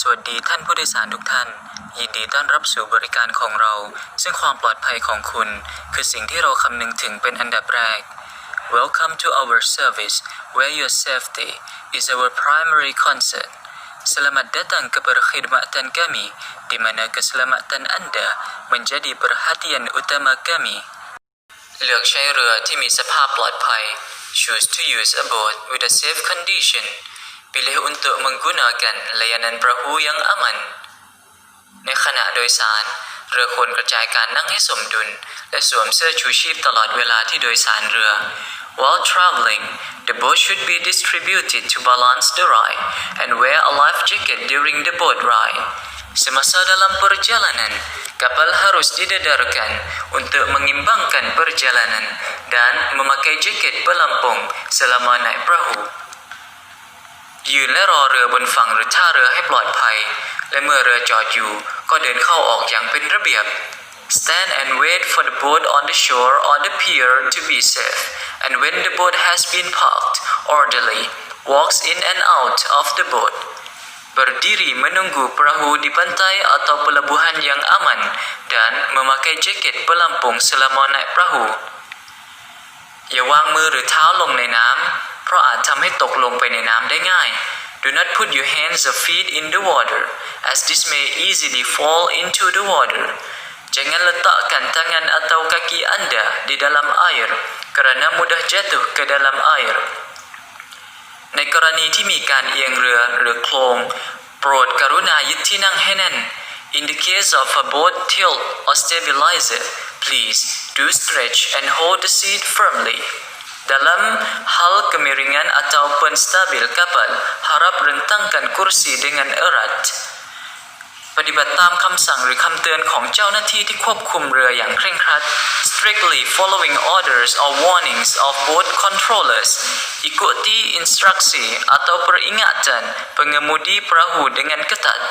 สวัสดีท่านผู้โดยสารทุกท่าน ยินดีต้อนรับสู่บริการของเรา ซึ่งความปลอดภัยของคุณ คือสิ่งที่เราคำนึงถึงเป็นอันดับแรก Welcome to our service where your safety is our primary concern Selamat datang ke perkhidmatan kami di mana keselamatan anda menjadi perhatian utama kami เลือกใช้เรือที่มีสภาพปลอดภัย Choose to use a boat with a safe condition Pilih untuk menggunakan layanan perahu yang aman ในขณะโดยสาร เรือควรกระจายการนั่งให้สมดุล และสวมเสื้อชูชีพตลอดเวลาที่โดยสารเรือ While traveling, the boat should be distributed to balance the ride and wear a life jacket during the boat ride. Semasa dalam perjalanan, kapal harus didedarkan untuk mengimbangkan perjalanan dan memakai jaket pelampung selama naik perahu. ยืนและรอเรือบนฝั่งหรือท่าเรือให้ปลอดภัย และเมื่อเรือจอดอยู่ ก็เดินเข้าออกอย่างเป็นระเบียบ Stand and wait for the boat on the shore or the pier to be safe and when the boat has been parked orderly walks in and out of the boat Berdiri menunggu perahu di pantai atau pelabuhan yang aman dan memakai jaket pelampung selama naik perahu อย่าวางมือหรือเท้าลงในน้ำ ราะอาจทำให้ตกลงไปในน้ำได้ง่าย Do not put your hands or feet in the water as this may easily fall into the water Jangan letakkan tangan atau kaki anda di dalam air kerana mudah jatuh ke dalam air ในกรณีที่มีการเอียงเรือหรือโคลงโปรดกรุณายึดที่นั่งให้แน่น In the case of a boat tilt or stabilizer, please do stretch and hold the seat firmly. Dalam hal kemiringan atau penstabil kapal, harap rentangkan kursi dengan erat. ปฏิบัติตามคำสั่งหรือคำเตือนของเจ้าหน้าที่ที่ควบคุมเรืออย่างเคร่งครัด strictly following orders or warnings of boat controllers ikuti instruksi atau peringatan pengemudi perahu dengan ketat